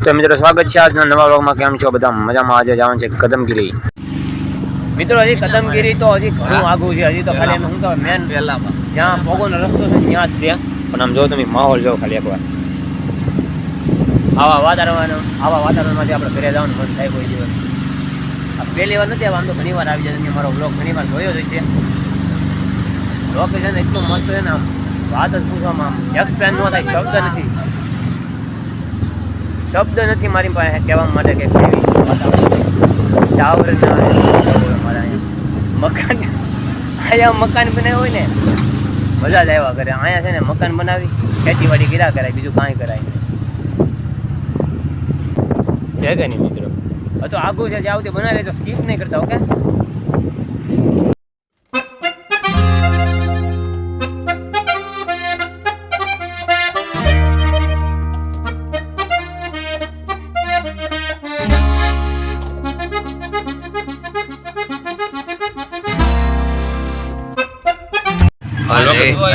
તો મિત્રો, સ્વાગત છે આજના નવા વ્લોગમાં. કેમ છો બધા? મજામાં? આજે જવાનું છે કદમગીરી. મિત્રો, હજી કદમગીરી તો હજી ઘણું આગું છે. હજી તો ખાલી એમ શું મેન પહેલામાં જ્યાં પોગોનો રસ્તો છે, ત્યાં જ છે. પણ આમ જો તમે, માહોલ જો ખાલી એકવાર. આવા વાતાવરણ આવા વાતાવરણમાંથી આપણે ઘરે જવાનું મન થાય કોઈ દિવસ. પહેલી વાર નથી, આમ તો ઘણી વાર આવી જાય તમે મારો બ્લોગ ઘણી વાર જોયો જ છે લોકેશન એટલું મસ્ત છે ને, આમ વાત જ પૂછવામાં આમ એક્સપ્લેન ન થાય, શબ્દ નથી. શબ્દ નથી મારી પાસે કહેવા માટે કે કેવી ટાવર ના મારા અહીંયા? મકાન અહીંયા મકાન બનાવ્યું હોય ને, મજા જ આવ્યા કરે. અહીંયા છે ને મકાન બનાવી, ખેતીવાડી ગીરા કરાય બીજું કાંઈ કરાય છે કે નહીં મિત્રો? તો આગું છે, જે આવતી બનાવે તો સ્કીપ નહીં કરતા, ઓકે?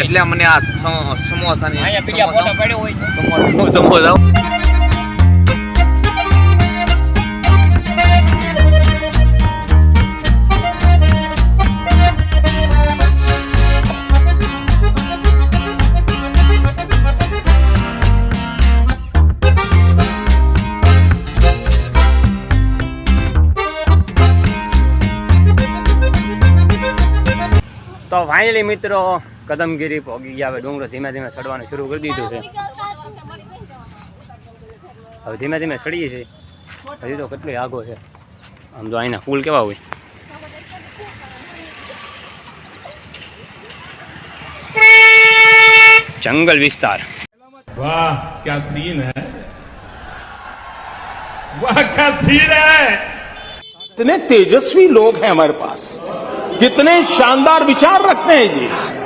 એટલે મને આ સમ- સમોસાની સમોસા. તો ફાઇનલી મિત્રો કદમગીરી પહોંચી ગયા હવે ડુંગરો ધીમે ધીમે ચડવાનું શરૂ કરી દીધું છે હવે ધીમે ધીમે ચડીએ છીએ હજી તો કેટલો આગો છે આમ તો અહીંના પુલ કેવા હોય જંગલ વિસ્તાર वाह क्या सीन है वाह क्या सीन है कितने तेजस्वी लोग हैं हमारे पास कितने शानदार विचार रखते हैं जी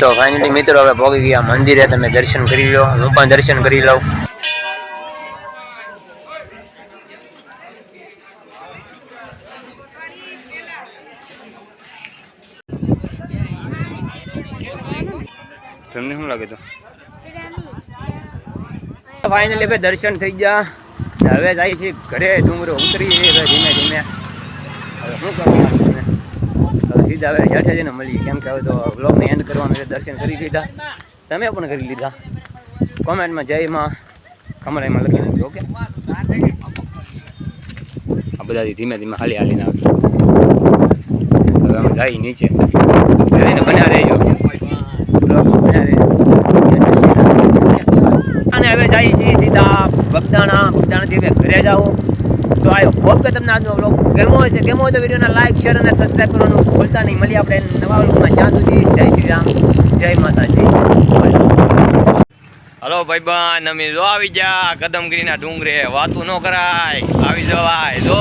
તો ફાઇનલી મિત્રો હવે પહોંચી ગયા મંદિરે તમે દર્શન કરી લો. હું પણ દર્શન કરી લઉં. તમને શું લાગે તો? ફાઇનલી ભાઈ દર્શન થઈ ગયા. હવે જાય છે ઘરે ડુંગરો ઉતરી હવે ધીમે ધીમે. હવે શું? હવે સીધા હવે હેઠે જઈને મળીએ. કેમ કે હવે તો બ્લોગને એન્ડ કરવાનું છે. દર્શન કરી લીધા. તમે પણ કરી લીધા. કોમેન્ટમાં જયમાં કમરાઈમાં લખી નાખજો, ઓકે? આ બધાથી ધીમે ધીમે હાલી હાલીને આવે હવે અમે જાય નીચે. જઈને બન્યા રહેજો અને હવે જઈએ છીએ સીધા બગદાણા. બગદાણાથી હવે ઘરે જાઓ તો આયો કે આજનો બ્લોગ ગમો હોય છે, ગમ્યો હોય તો વિડીયોના લાઈક શેર અને સબસ્ક્રાઈબ કરવાનું ભૂલતા નહીં. મળી આપણે નવા બ્લોગમાં જ્યાં સુધી જય શ્રી રામ, જય માતાજી. હલો ભાઈબાન અમે જો આવી જા કદમગીરીના ડુંગરે. વાતું ન કરાય. આવી જવાય. જો.